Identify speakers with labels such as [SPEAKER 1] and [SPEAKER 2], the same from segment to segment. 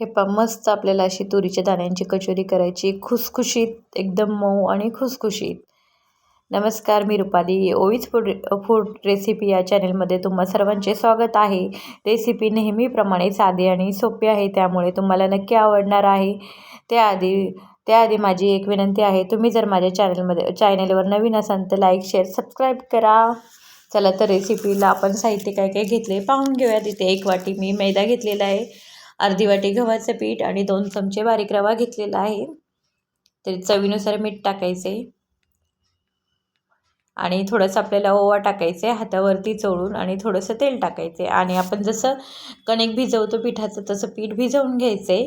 [SPEAKER 1] हे पा मस्त आपल्याला अशी तुरीच्या दाण्यांची कचोरी करायची. खुसखुशीत एकदम मऊ आणि खुसखुशीत. नमस्कार मी रुपाली. ओवीच फूड फूड रेसिपी या चॅनलमध्ये तुम्हा सर्वांचे स्वागत आहे. रेसिपी नेहमीप्रमाणे साधी आणि सोपी आहे त्यामुळे तुम्हाला नक्की आवडणार आहे. त्याआधी त्याआधी माझी एक विनंती आहे तुम्ही जर माझ्या चॅनलमध्ये चॅनलवर नवीन असाल तर लाईक शेअर सबस्क्राईब करा. चला तर रेसिपीला आपण साहित्य काय काय घेतले पाहून घेऊया. तिथे एक वाटी मी मैदा घेतलेला आहे. अर्धी वाटी गव्हाचं पीठ आणि दोन चमचे बारीक रवा घेतलेला आहे. तरी चवीनुसार मीठ टाकायचे. आणि थोडंसं आपल्याला ओवा टाकायचं आहे हातावरती चोळून आणि थोडंसं तेल टाकायचे. आणि आपण जसं कणिक भिजवतो पिठाचं तसं पीठ भिजवून घ्यायचं. आहे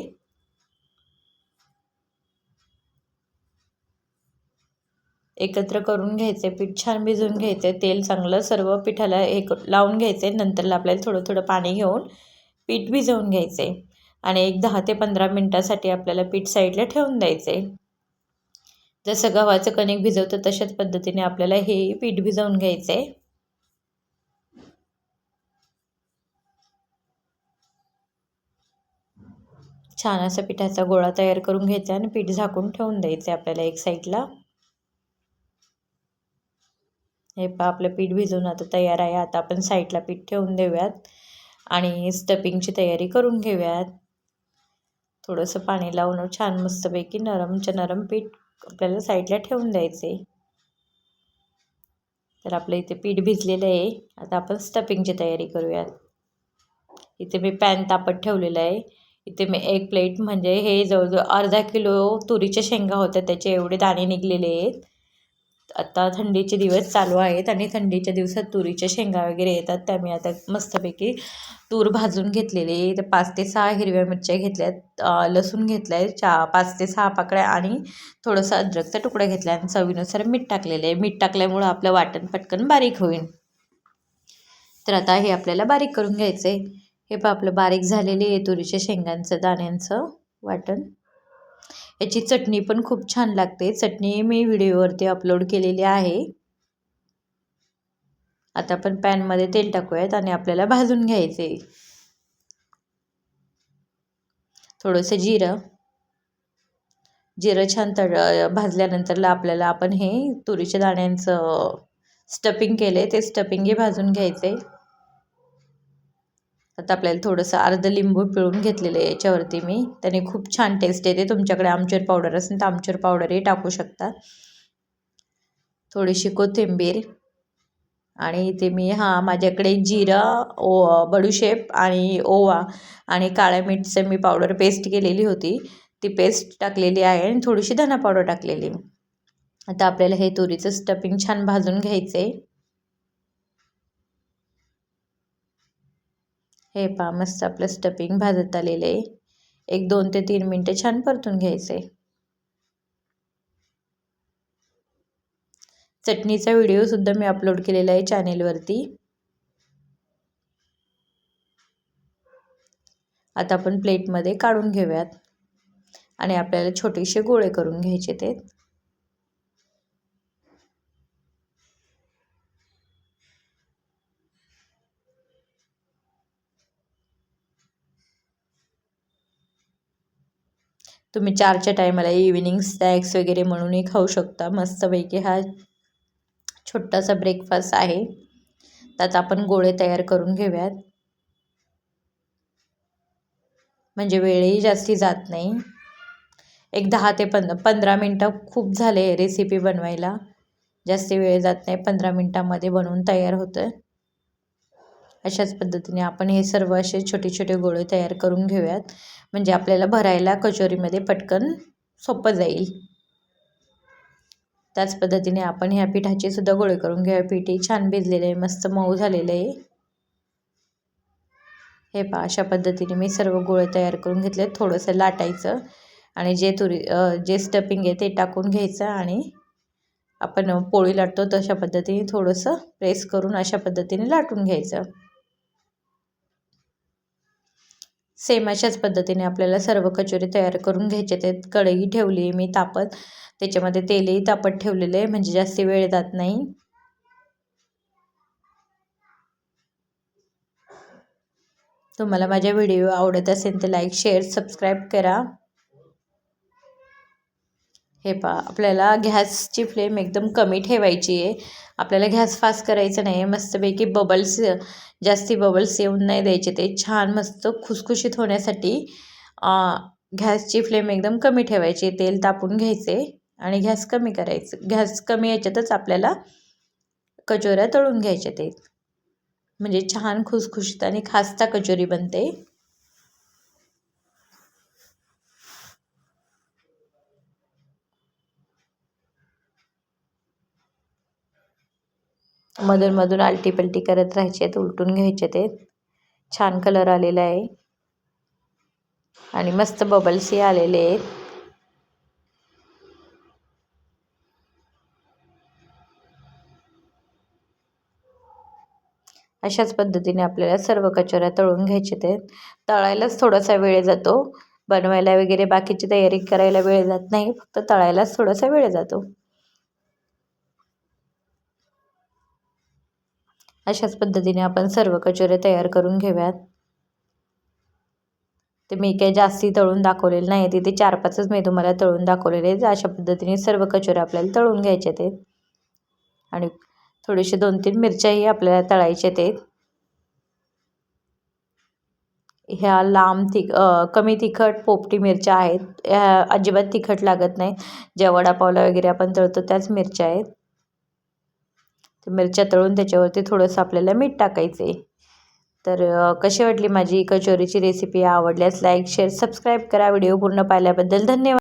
[SPEAKER 1] एकत्र करून घ्यायचे पीठ छान भिजवून घ्यायचे. तेल चांगलं सर्व पिठाला हे लावून घ्यायचे. नंतरला आपल्याला थोडं थोडं पाणी घेऊन पीठ भिजवून घ्यायचे आणि एक दहा ते पंधरा मिनटासाठी आपल्याला पीठ साईडला ठेवून द्यायचे. जसं गव्हाचं कणिक भिजवतं तशाच पद्धतीने आपल्याला हे पीठ भिजवून घ्यायचे. छान असा पिठाचा गोळा तयार करून घ्यायचा आणि पीठ झाकून ठेवून द्यायचे आपल्याला एक साईडला. हे पा आपलं पीठ भिजवून आता तयार आहे. आता आपण साईडला पीठ ठेवून देऊयात. आणि स्टपिंगची तयारी करून घेऊयात. थोडंसं पाणी लावून छान मस्तपैकी नरमच्या नरम पीठ आपल्याला साईडला ठेवून द्यायचे. तर आपलं इथे पीठ भिजलेलं आहे. आता आपण स्टपिंगची तयारी करूयात. इथे मी पॅन तापत ठेवलेलं आहे. इथे मी एक प्लेट म्हणजे हे जवळजवळ अर्धा किलो तुरीच्या शेंगा होत्या त्याचे एवढे दाणे निघलेले आहेत. आता थंडीचे दिवस चालू आहेत आणि थंडीच्या दिवसात तुरीच्या शेंगा वगैरे येतात त्या मी आता मस्तपैकी तूर भाजून घेतलेले तर पाच ते सहा हिरव्या मिरच्या घेतल्यात लसूण घेतलं आहे चा पाच ते सहा पाकळ्या आणि थोडंसं अद्रकचा तुकडा घेतला आणि चवीनुसार मीठ टाकलेलं आहे. मीठ टाकल्यामुळं आपलं वाटण पटकन बारीक होईल. तर आता हे आपल्याला बारीक करून घ्यायचं आहे हे पण आपलं बारीक झालेले आहे तुरीच्या शेंगांचं दाण्यांचं वाटण. याची चटणी पण खूप छान लागते. चटणी मी व्हिडिओवरती अपलोड केलेली आहे. आता आपण पॅनमध्ये तेल टाकूयात आणि आपल्याला भाजून घ्यायचे थोडंसं जिरं. जिरं छान तड भाजल्यानंतरला आपल्याला आपण हे तुरीच्या दाण्यांचं स्टपिंग केलं आहे ते स्टपिंगही भाजून घ्यायचे आता आपल्याला थोडंसं अर्ध लिंबू पिळून घेतलेलं आहे याच्यावरती मी. त्याने खूप छान टेस्ट येते. तुमच्याकडे आमचूर पावडर असेल तर आमचूर पावडरही टाकू शकता. थोडीशी कोथिंबीर आणि इथे मी हां माझ्याकडे जिरा ओ बडूशेप आणि ओवा आणि काळ्या मिठचं मी पावडर पेस्ट केलेली होती. ती पेस्ट टाकलेली आहे आणि थोडीशी धना पावडर टाकलेली. आता आपल्याला हे तुरीचं स्टफिंग छान भाजून घ्यायचं आहे हे पा मस्त आपलं स्टपिंग भाजत आलेलं आहे. एक दोन ते तीन मिनटं छान परतून घ्यायचे चटणीचा व्हिडिओसुद्धा मी अपलोड केलेला आहे चॅनेलवरती आता आपण प्लेटमध्ये काढून घेऊयात. आणि आपल्याला छोटेसे गोळे करून घ्यायचे ते तुम्ही चारच्या टायमाला इव्हिनिंग स्नॅक्स वगैरे म्हणूनही खाऊ शकता. मस्तपैकी हा छोटासा ब्रेकफास्ट आहे. त्यात आपण गोळे तयार करून घेऊयात. म्हणजे वेळही जास्ती जात नाही. एक दहा ते पंध पंधरा मिनटं खूप झाले रेसिपी बनवायला. जास्ती वेळ जात नाही. पंधरा मिनटामध्ये बनवून तयार होतं अशाच पद्धतीने आपण हे सर्व असे छोटे छोटे गोळे तयार करून घेऊयात. म्हणजे आपल्याला भरायला कचोरीमध्ये पटकन सोपं जाईल. त्याच पद्धतीने आपण ह्या पिठाचे सुद्धा गोळे करून घेऊया. पिठे छान भिजलेले आहे मस्त मऊ झालेलं आहे. हे पहा अशा पद्धतीने मी सर्व गोळे तयार करून घेतले थोडंसं लाटायचं आणि जे तुरी जे स्टपिंग आहे ते टाकून घ्यायचं आणि आपण पोळी लाटतो तशा पद्धतीने थोडंसं प्रेस करून अशा पद्धतीने लाटून घ्यायचं. सेम अशाच पद्धतीने आपल्याला सर्व कचोरी तयार करून घ्यायचे. ते कढई ठेवली आहे मी तापत. त्याच्यामध्ये तेलही तापत ठेवलेलं आहे म्हणजे जास्त वेळ जात नाही. तुम्हाला माझ्या व्हिडिओ आवडत असेल तर लाईक शेअर सबस्क्राईब करा. हे पहा आपल्याला गॅसची फ्लेम एकदम कमी ठेवायची आहे. आपल्याला गॅस फास्ट करायचा नाही आहे मस्तपैकी बबल्स जास्ती बबल्स येऊन नाही द्यायचे ते. छान मस्त खुसखुशीत होण्यासाठी गॅसची फ्लेम एकदम कमी ठेवायची तेल तापून घ्यायचे आणि गॅस कमी करायचं. गॅस कमी याच्यातच आपल्याला कचोऱ्या तळून घ्यायच्या ते. म्हणजे छान खुसखुशीत आणि खास्ता कचोरी बनते. मधून मधून आलटी पलटी करत राहायचे आहेत उलटून घ्यायचे ते छान कलर आलेला आहे. आणि मस्त बबल्सही आलेले आहेत. अशाच पद्धतीने आपल्याला सर्व कचोऱ्या तळून घ्यायचे ते. तळायलाच थोडासा वेळ जातो. बनवायला वगैरे बाकीची तयारी करायला वेळ जात नाही. फक्त तळायलाच थोडासा वेळ जातो. अशाच पद्धतीने आपण सर्व कचोरे तयार करून घेऊयात. ते मी काही जास्ती तळून दाखवलेलं नाही तिथे चार पाचच मी तुम्हाला तळून दाखवलेले आहेत. अशा पद्धतीने सर्व कचोरे आपल्याला तळून घ्यायचे आहेत. आणि थोडेसे दोन तीन मिरच्याही आपल्याला तळायचे आहेत. ह्या लांब तिख कमी तिखट पोपटी मिरच्या आहेत. ह्या अजिबात तिखट लागत नाही ज्या वडापावला वगैरे आपण तळतो त्याच मिरच्या आहेत. मिरच्या तळून त्याच्यावरती थोडंसं आपल्याला मीठ टाकायचं आहे तर कशी वाटली माझी कचोरीची रेसिपी आवडल्यास लाईक शेअर सबस्क्राईब करा. व्हिडिओ पूर्ण पाहिल्याबद्दल धन्यवाद.